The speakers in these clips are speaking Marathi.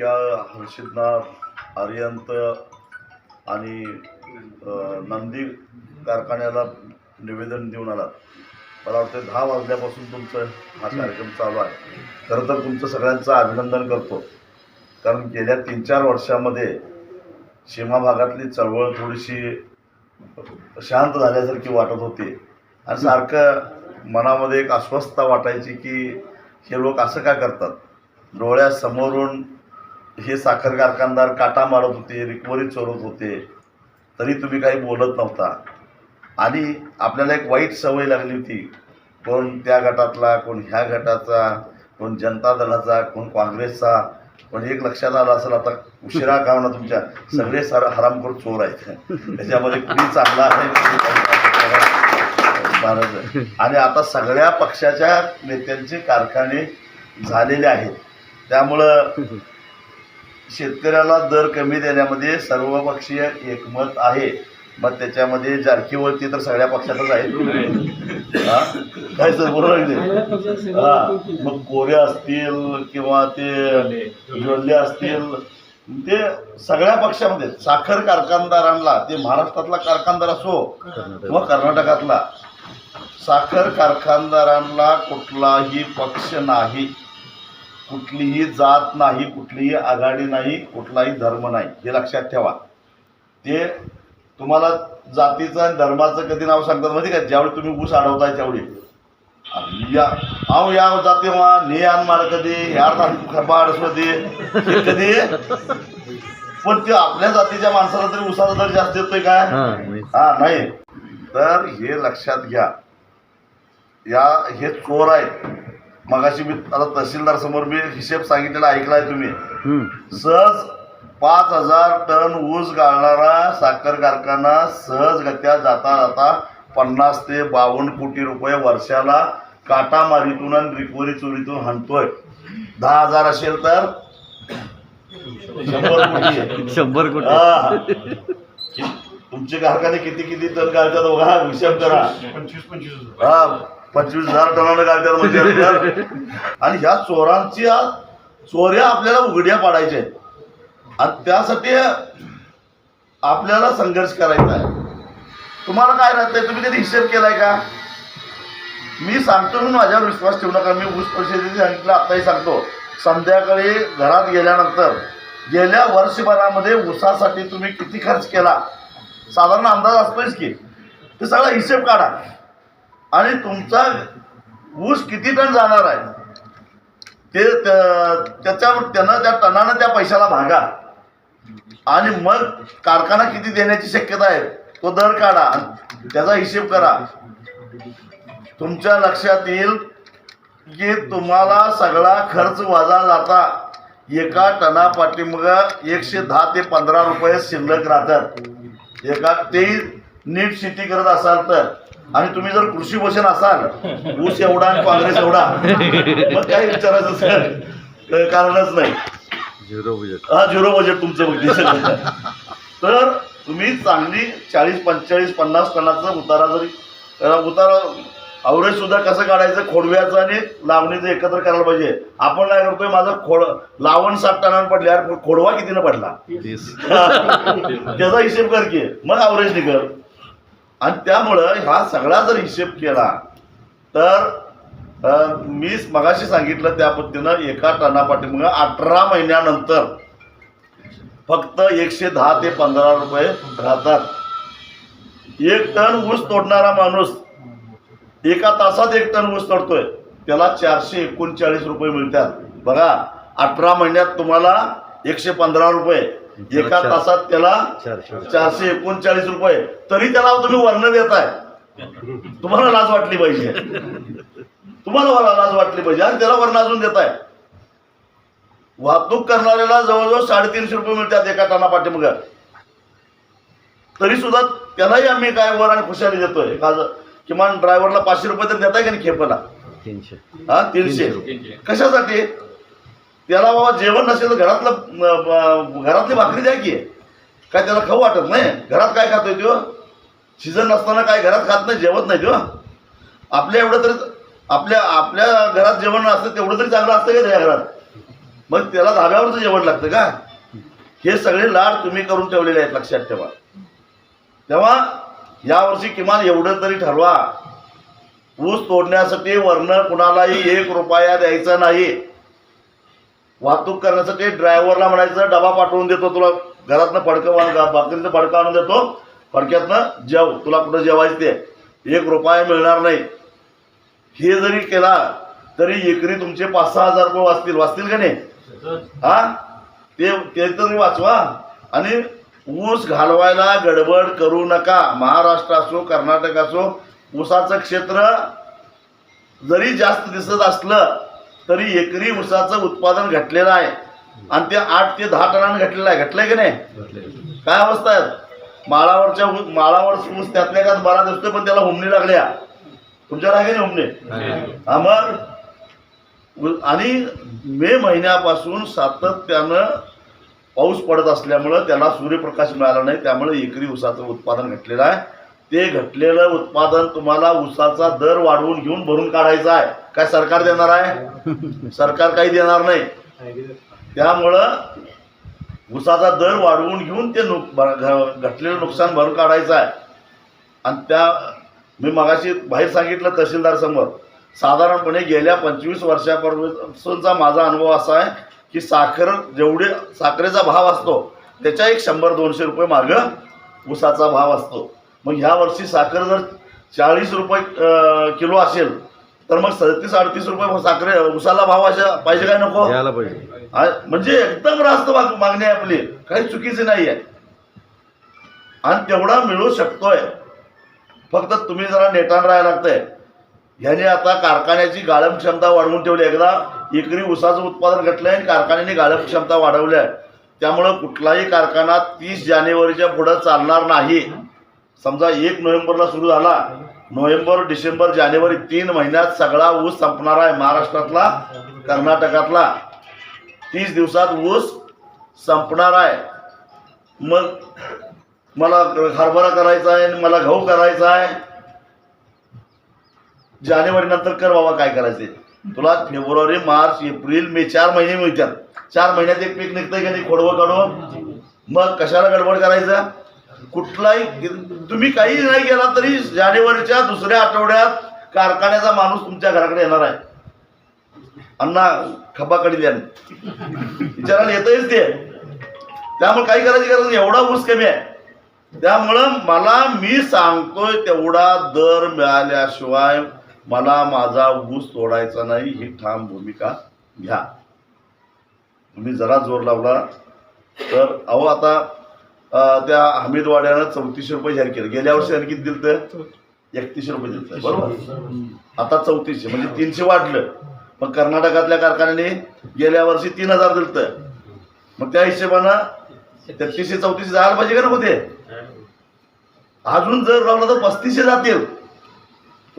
क्या हर्षिदनाथ आर्यंत आणि नंदी कारखान्याला निवेदन देऊन आला मला वाटतं दहा वाजल्यापासून तुमचं हा कार्यक्रम चालू आहे. खरं तर तुमचं सगळ्यांचं अभिनंदन करतो. कारण गेल्या तीन चार वर्षामध्ये सीमा भागातली चळवळ थोडीशी शांत झाल्यासारखी वाटत होती. आणि सारखं मनामध्ये एक अस्वस्थता वाटायची की हे लोक असं का करतात? डोळ्यासमोरून हे साखर कारखानदार काटा मारत होते रिकवरी चोरत होते तरी तुम्ही काही बोलत नव्हता. आणि आपल्याला एक वाईट सवय लागली होती. कोण त्या गटातला कोण ह्या गटाचा कोण जनता दलाचा कोण काँग्रेसचा. पण एक लक्षात आलं असेल आता उशिरा का ना तुमच्या सगळे सर हरामखोर चोर आहेत. त्याच्यामध्ये कुणी चांगला आहे. आणि आता सगळ्या पक्षाच्या नेत्यांचे कारखाने झालेले आहेत. त्यामुळं शेतकऱ्याला दर कमी देण्यामध्ये सर्वपक्षीय एकमत आहे. मग त्याच्यामध्ये जारकीवरती तर सगळ्या पक्षातच आहेत? काय सर बरोबर? हा. मग कोरे असतील किंवा ते जोल्ले असतील ते सगळ्या पक्षामध्ये साखर कारखानदारांना ते महाराष्ट्रातला कारखानदार असो किंवा कर्नाटकातला साखर कारखानदारांना कुठलाही पक्ष नाही. कुठलीही जात नाही कुठलीही आघाडी नाही कुठलाही धर्म नाही. हे लक्षात ठेवा. ते तुम्हाला जातीचं आणि धर्माचं कधी नाव सांगतात माहिती का? ज्यावेळी तुम्ही ऊस अडवताय त्यावेळी. या अहो या जाते वा ने आण मार कधी यार खबाड दे हे कधी? पण ते आपल्या जातीच्या माणसाला तरी उसाचा दर जास्त देतोय काय? हा नाही. तर हे लक्षात घ्या. या हे चोर आहेत. मगाशी मी आता तहसीलदार समोर मी हिशेब सांगितलेला ऐकलाय तुम्ही. सहज पाच हजार टन ऊस गाळणारा साखर कारखाना सहजगत्या जाता जाता पन्नास ते बावन्न कोटी रुपये वर्षाला काटामारीतून आणि रिकवरी चोरीतून हाणतोय. दहा हजार असेल तर शंभर कोटी. शंभर कोटी. तुमचे कारखाने किती किती टन घालतात बघा हिशेब करा. पंचवीस पंचवीस. हा. पंचवीस हजार टनाने काढतात म्हणजे आणि ह्या चोरांची चोऱ्या आपल्याला उघड्या पाडायच्या आहेत. आणि त्यासाठी आपल्याला संघर्ष करायचा आहे. तुम्हाला काय राहतंय? तुम्ही कधी हिशेब केलाय का? मी सांगतो म्हणून माझ्यावर विश्वास ठेवू नका. मी ऊस परिषदेने सांगितलं आत्ताही सांगतो. संध्याकाळी घरात गेल्यानंतर गेल्या वर्षभरामध्ये ऊसासाठी तुम्ही किती खर्च केला? साधारण अंदाज असतोच की. ते सगळा हिशेब काढा. आणि तुमचा ऊस किती टन जाणार आहे? ते त्या- त्यानं त्या टनानं त्या पैशाला भागा. आणि मग कारखाना किती देण्याची शक्यता आहे तो दर काढा त्याचा हिशेब करा. तुमच्या लक्षात येईल की तुम्हाला सगळा खर्च वजा जाता. एका टना पाठीमग एकशे दहा ते पंधरा रुपये शिल्लक राहतात. एका ते नीट शेती करत असाल तर. आणि तुम्ही जर कृषी भूषण असाल ऊस एवढा आणि काँग्रेस एवढा मग काही विचारायचं सर? कारणच नाही. Zero budget. हा झिरो बजेट तुमचं बघते सगळं. तर तुम्ही चांगली चाळीस पंचेचाळीस पन्नास टनाचा उतारा जरी उतारा अवरेज सुद्धा कसं काढायचं खोडव्याचं आणि लावणीचं एकत्र करायला पाहिजे. आपण काय करतोय माझं खोड लावण सात टनानं पडले खोडवा कितीनं पडला? त्याचा हिशेब कर की मग अवरेज निघल आणि त्यामुळं हा सगळा जर हिशेब केला तर मी मगाशी सांगितलं त्या पद्धतीनं एका टनापाठी मग अठरा महिन्यानंतर फक्त एकशे दहा ते पंधरा रुपये राहतात. एक टन ऊस तोडणारा माणूस एका तासात एक टन ऊस तोडतोय त्याला चारशे एकोणचाळीस रुपये मिळतात. बघा अठरा महिन्यात तुम्हाला एकशे पंधरा रुपये एका तासात त्याला चारशे एकोणचाळीस रुपये. तरी त्याला तुम्ही वर्ण देताय. तुम्हाला लाज वाटली पाहिजे. तुम्हाला लाज वाटली पाहिजे. आणि त्याला वर्ण अजून देताय. वाहतूक करणाऱ्याला जवळजवळ साडेतीनशे रुपये मिळतात एका टना पाठीमाग. तरी सुद्धा त्यालाही आम्ही काय वर आणि खुशाली देतोय. का किमान ड्रायव्हरला पाचशे रुपये तर देताय का नाही खेपाला? तीनशे. हा तीनशे. कशासाठी? त्याला बाबा जेवण नसेल तर घरातलं ब- घरातली भाकरी द्या की. काय त्याला खाऊ वाटत नाही. घरात काय खातोय तो? सीझन नसताना काय घरात खात नाही जेवत नाही तो? आपल्या एवढं तरी आपल्या आपल्या घरात जेवण असतं तेवढं तरी चांगलं असतं का त्या घरात? मग त्याला धाब्यावरचं जेवण लागतं का? हे सगळे लाड तुम्ही करून ठेवलेले आहेत लक्षात ठेवा. तेव्हा यावर्षी किमान एवढं तरी ठरवा. ऊस तोडण्यासाठी वर्ण कुणालाही एक रुपया द्यायचा नाही. वाहतूक करण्यासाठी ड्रायव्हरला म्हणायचं डबा पाठवून देतो तुला घरातनं फडकं बाकीचं फडकं आणून देतो फडक्यातनं जेव तुला कुठं जेवायचं ते. एक रुपया मिळणार नाही. हे जरी केला तरी एकरी तुमचे पाच सहा हजार रुपये वाचतील. वाचतील का नाही? हा? ते ते तरी वाचवा. आणि ऊस घालवायला गडबड करू नका. महाराष्ट्र असो कर्नाटक असो ऊसाचं क्षेत्र जरी जास्त दिसत असलं तरी एकरी ऊसाचं उत्पादन घटलेलं आहे. आणि ते आठ ते दहा टनानं घटलेलं आहे. घटलंय की नाही? काय अवस्था आहे? माळावरच्या माळावर ऊस त्यातल्या त्यात बरा दिसतोय पण त्याला हुमणी लागल्या. तुमच्याला आहे की नाही हुमणे मग आणि मे महिन्यापासून सातत्यानं पाऊस पडत असल्यामुळं त्याला सूर्यप्रकाश मिळाला नाही. त्यामुळे एकरी ऊसाचं उत्पादन घटलेलं आहे. ते घटलेलं उत्पादन तुम्हाला ऊसाचा दर वाढवून घेऊन भरून काढायचा आहे. काय सरकार देणार आहे? सरकार काही देणार नाही. त्यामुळं ऊसाचा दर वाढवून घेऊन ते नुक घ- घटलेलं नुकसान भरून काढायचं आहे. आणि त्या मी मगाशी बाहेर सांगितलं तहसीलदार समोर साधारणपणे गेल्या पंचवीस वर्षापासूनचा माझा अनुभव असा आहे की साखर जेवढे साखरेचा भाव असतो त्याच्या एक शंभर दोनशे रुपये मागं ऊसाचा भाव असतो. मग ह्या वर्षी साखर जर चाळीस रुपये किलो असेल तर मग सदतीस अडतीस रुपये साखरे ऊसाला भाव अशा पाहिजे काय नको? द्यायला पाहिजे. म्हणजे एकदम रास्त माग- मागणी आहे आपली. काही चुकीची नाही आहे. आणि तेवढा मिळू शकतोय. फक्त तुम्ही जरा नेटान राहायला लागतंय. ह्याने आता कारखान्याची गाळप क्षमता वाढवून ठेवली. एकदा एकरी ऊसाचं उत्पादन घटलंय आणि कारखान्याने गाळप क्षमता वाढवली आहे त्यामुळं कुठलाही कारखाना तीस जानेवारीच्या पुढं चालणार नाही. समजा एक नोव्हेंबरला सुरू झाला. नोव्हेंबर डिसेंबर जानेवारी तीन महिन्यात सगळा ऊस संपणार आहे महाराष्ट्रातला कर्नाटकातला. तीस दिवसात ऊस संपणार आहे. मग मला हरभरा करायचा आहे आणि मला गहू करायचा आहे. जानेवारी नंतर कर बाबा काय करायचे? तुला फेब्रुवारी मार्च एप्रिल मे चार महिने मिळतात. चार महिन्यात एक पीक निघतंय का नाही? खोडवं काढून. मग कशाला गडबड करायचं? कुठलाही तुम्ही काही नाही केला तरी जानेवारीच्या दुसऱ्या आठवड्यात कारखान्याचा माणूस तुमच्या घराकडे येणार आहे. अण्णा खबाकडी द्या विचारायला येतच ते. त्यामुळे काही करायची गरज नाही. एवढा ऊस कमी आहे. त्यामुळं मला मी सांगतोय तेवढा दर मिळाल्याशिवाय मला माझा ऊस तोडायचा नाही. ही ठाम भूमिका घ्या. तुम्ही जरा जोर लावला तर. अहो आता त्या हमीदवाड्यानं चौतीसशे रुपये जाहीर केले. गेल्या वर्षी आणखी दिलं तर एकतीसशे रुपये दिलं बरोबर? आता चौतीसशे म्हणजे तीनशे वाढलं. मग कर्नाटकातल्या कारखान्याने गेल्या वर्षी तीन हजार दिलं मग त्या हिशोबानं तेहतीसशे चौतीसशे जायला पाहिजे का नको ते? अजून जर लावलं तर पस्तीसशे जातील.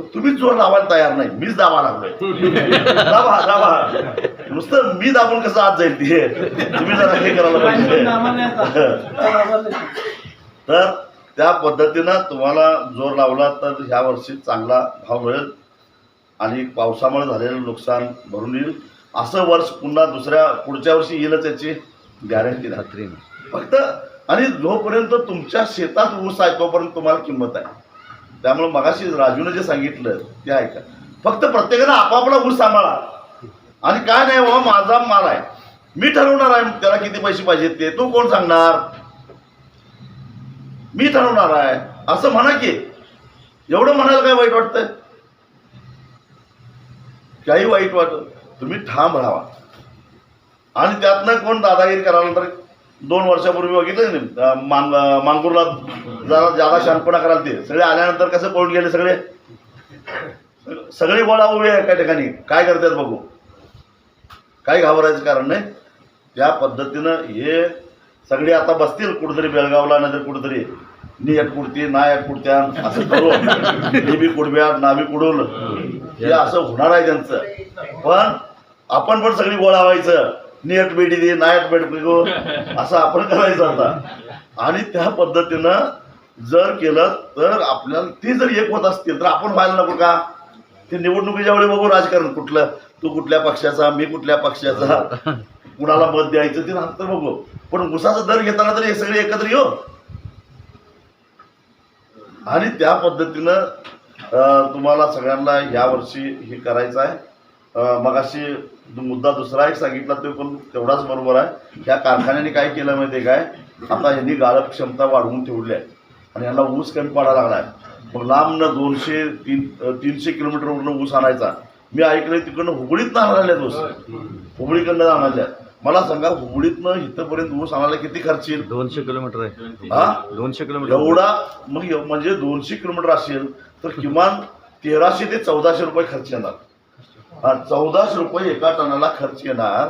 तुम्हीच जोर लावायला तयार नाही. मीच दाबा लागलोय. दाबा दाबा. नुसतं मी दाबून कसं आत जाईल ते? तुम्ही जरा हे करायला पाहिजे. तर त्या पद्धतीनं तुम्हाला जोर लावला तर ह्या वर्षी चांगला भाव मिळेल आणि पावसामुळे झालेलं नुकसान भरून येईल. असं वर्ष पुन्हा दुसऱ्या पुढच्या वर्षी येईलच याची गॅरंटी खात्रीने. फक्त आणि जोपर्यंत तुमच्या शेतात ऊस आहे तोपर्यंत तुम्हाला किंमत आहे. त्यामुळे मगाशी राजूने जे सांगितलं ते ऐका. फक्त प्रत्येकानं आपापला ऊस सांभाळा. आणि काय नाही बाबा माझा माल आहे. मी ठरवणार आहे त्याला किती पैसे पाहिजेत ते. तू कोण सांगणार? मी ठरवणार आहे. असं म्हणा की. एवढं म्हणायला काय वाईट वाटतंय? काही वाईट वाटत. तुम्ही ठाम राहा. आणि त्यातनं कोण दादागिरी करायला तर दोन वर्षापूर्वी बघितलं नाही? मान मानपूरला जरा जादा शांतपणा करायला ते. सगळे आल्यानंतर कसं पळून गेले? सगळे सगळे गोळा उभे आहे एका ठिकाणी. काय करतात बघू. काही घाबरायचं कारण नाही. त्या पद्धतीनं हे सगळे आता बसतील कुठेतरी बेळगावला नाहीतर कुठेतरी नी एक कुडती ना एक कुडत्या असं करून. हे बी कुडब्या ना बी कुडूल हे असं होणार आहे त्यांचं. पण आपण पण सगळी गोळा व्हायचं. नियत बेटी दे नायट बेट पिको असं आपण करायचं आता. आणि त्या पद्धतीनं जर केलं तर आपल्याला ते जर एक होत असतील तर आपण व्हायला नको का? ते निवडणुकीच्या वेळी बघू राजकारण कुठलं. तू कुठल्या पक्षाचा मी कुठल्या पक्षाचा. कुणाला मत द्यायचं ते नंतर बघू. पण उसाचा दर घेताना तरी हे सगळे एकत्र येऊ. आणि त्या पद्धतीनं तुम्हाला सगळ्यांना यावर्षी हे करायचं आहे. मगाशी मुद्दा दुसरा एक सांगितला तो पण तेवढाच बरोबर आहे. ह्या कारखान्याने काय केलं माहिती आहे काय? आता यांनी गाळप क्षमता वाढवून ठेवली आहे. आणि यांना ऊस कमी पडायला लागला आहे मग लांबनं दोनशे तीन तीनशे किलोमीटरवरनं ऊस आणायचा. मी ऐकलंय तिकडनं हुबळीत आणायला ऊस. हुबळीकडनं आणायला मला सांगा हुबळीतनं इथंपर्यंत ऊस आणायला किती खर्च येईल? दोनशे किलोमीटर आहे. हा? दोनशे किलोमीटर. एवढा मग म्हणजे दोनशे किलोमीटर असेल तर किमान तेराशे ते चौदाशे रुपये खर्च येणार. चौदाशे रुपये एका टनाला खर्च येणार.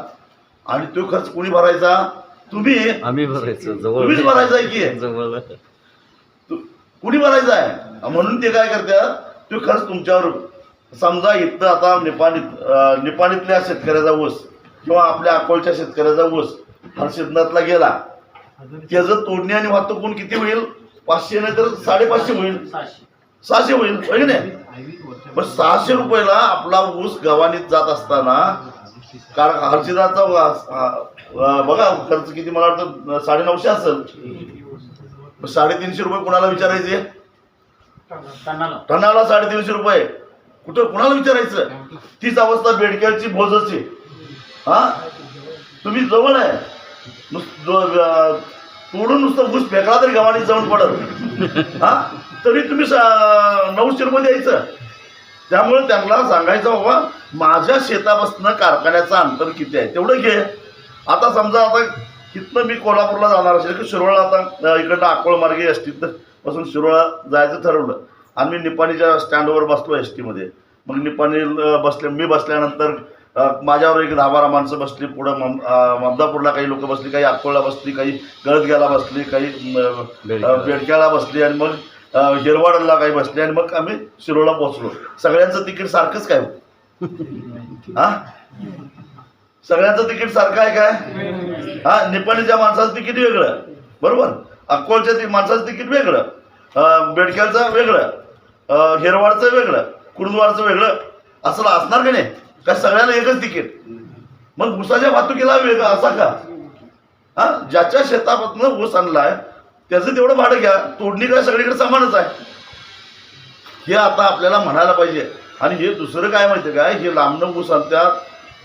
आणि तो खर्च कोणी भरायचा? तुम्ही? आम्ही भरायचं जवळ. तुम्हीच भरायचा आहे की? जवळ. तु- कुणी भरायचा आहे म्हणून ते काय करतात तो खर्च तुमच्यावर समजा इथं आता निपाणीत निपाणीतल्या शेतकऱ्याचा ऊस किंवा आपल्या अकोलच्या शेतकऱ्याचा ऊस हर्षदनाथला गेला. त्याचं तोडणी आणि वाहतूक कोण किती होईल? पाचशे नाही तर साडेपाचशे होईल. सहाशे. होईल होय की नाही? पण सहाशे रुपयाला आपला ऊस गव्हाणीत जात असताना कारण हर्षदाचा बघा खर्च किती मला वाटतं साडे नऊशे असेल. साडेतीनशे रुपये कुणाला विचारायचे? टनाला साडेतीनशे रुपये. कुठं कुणाला विचारायचं? तीच अवस्था बेडक्याची भोजची हा? तुम्ही जवळ आहे. नुस- तोडून नुसतं ऊस फेकला तरी गव्हाणी जाऊन पडत हा? तरी तुम्ही नऊशे रुपये द्यायचं त्यामुळे त्यांना सांगायचं बाबा माझ्या शेतापासून कारखान्याचं अंतर किती आहे? तेवढं घे. आता समजा आता तिथनं मी कोल्हापूरला जाणार असेल की शिरोळा आता इकडनं अकोळ मार्गे एस टीत पासून शिरोळा जायचं ठरवलं. आणि मी निपाणीच्या स्टँडवर बसलो एस टीमध्ये मग निपाणी बसले मी बसल्यानंतर माझ्यावर एक दहा बारा माणसं बसली पुढं ममदापूरला काही लोक बसली काही अकोळला बसली काही गळदग्याला बसली काही बेडक्याला. बसली आणि मग हिरवाडला काही बसले आणि मग आम्ही शिरोळला पोहोचलो. सगळ्यांचं तिकीट सारखंच काय हो? हा? सगळ्यांचं तिकीट सारखं आहे काय? हा निपाणीच्या माणसाचं तिकीट वेगळं. बरोबर? अक्कोलच्या ती माणसाचं तिकीट वेगळं. बेडक्याचं वेगळं. हिरवाडचं वेगळं. कुरुंदवाडचं वेगळं. असं असणार का नाही? का सगळ्यांना एकच तिकीट? मग ऊसाच्या वाहतुकीला वेगळं असा का? हा? ज्याच्या शेतापासून ऊस आणलाय त्याचं तेवढं भाडं घ्या. तोडणी काय सगळीकडे समानच आहे. हे आता आपल्याला म्हणायला पाहिजे. आणि हे दुसरं काय माहिती काय? हे लांबणं ऊस आणतात.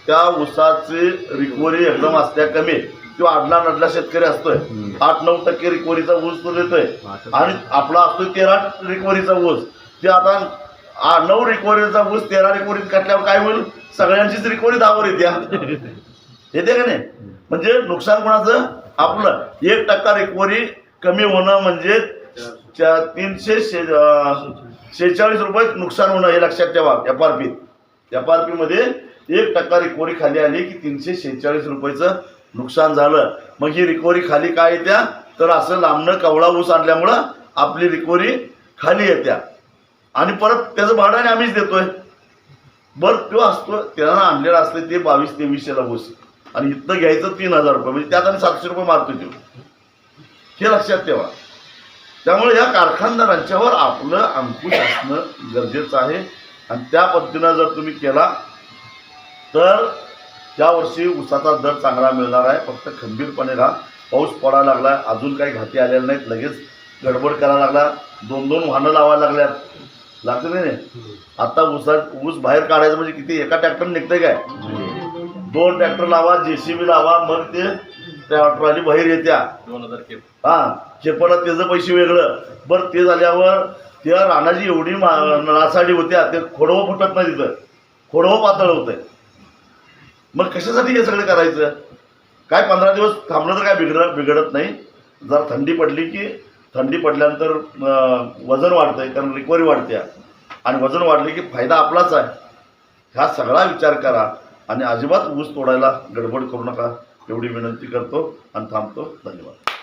त्या ऊसाची रिकव्हरी एकदम असत्या कमी. किंवा आडला नडला शेतकरी असतोय. आठ नऊ टक्के रिकव्हरीचा ऊस तो देतोय. आणि आपला असतोय तेरा रिकव्हरीचा ऊस. ते आता नऊ रिकव्हरीचा ऊस तेरा रिकव्हरीत काढल्यावर काय होईल? सगळ्यांचीच रिकव्हरी दहावर येत्या. येते का नाही? म्हणजे नुकसान कोणाचं? आपलं. एक टक्का रिकव्हरी कमी होणं म्हणजे तीनशे शेहेचाळीस रुपये नुकसान होणं हे लक्षात ठेवा एफ आर पीत एफ आर पीमध्ये एक टक्का रिकव्हरी खाली आली की तीनशे शेहेचाळीस रुपयाचं नुकसान झालं. मग ही रिकव्हरी खाली काय येत्या? तर असं लांबणं कवळा ऊस आणल्यामुळं आपली रिकव्हरी खाली येत्या. आणि परत त्याचं भाडं आणि आम्हीच देतोय. बरं तो असतो त्यानं आणलेला असते ते बावीस तेवीसशेला ऊस. आणि इथनं घ्यायचं तीन हजार रुपये म्हणजे त्यात आम्ही सातशे रुपये मारतो तो. हे लक्षात ठेवा. त्यामुळे या कारखानदारांच्यावर आपलं अंकुश असणं गरजेचं आहे. आणि त्या पद्धतीनं जर तुम्ही केला तर यावर्षी ऊसाचा दर चांगला मिळणार आहे. फक्त खंबीरपणे राहा. पाऊस पडायला लागला अजून काही घाती आलेल्या नाहीत. लगेच गडबड करायला लागला. दोन दोन वाहनं लावायला लागल्यात. लागतं नाही नाही आता ऊसा ऊस बाहेर काढायचं म्हणजे किती? एका ट्रॅक्टर निघतंय काय? दोन ट्रॅक्टर लावा जेसीबी लावा मग ते त्या ट्रॉली बाहेर येत्या हा चेपला त्याचं पैसे वेगळं. बरं ते झाल्यावर त्या रानाची एवढी मा- नासाडी होत्या ते खोडवं फुटत नाही तिथं. खोडवं पातळ होतंय. मग कशासाठी हे सगळं करायचं? काय पंधरा दिवस थांबलं तर काय बिघड बिघडत नाही. जर थंडी पडली की थंडी पडल्यानंतर वजन वाढतंय कारण रिकव्हरी वाढते आणि वजन वाढले की फायदा आपलाच आहे. हा सगळा विचार करा आणि अजिबात ऊस तोडायला गडबड करू नका. एवढी विनंती करतो आणि थांबतो. धन्यवाद.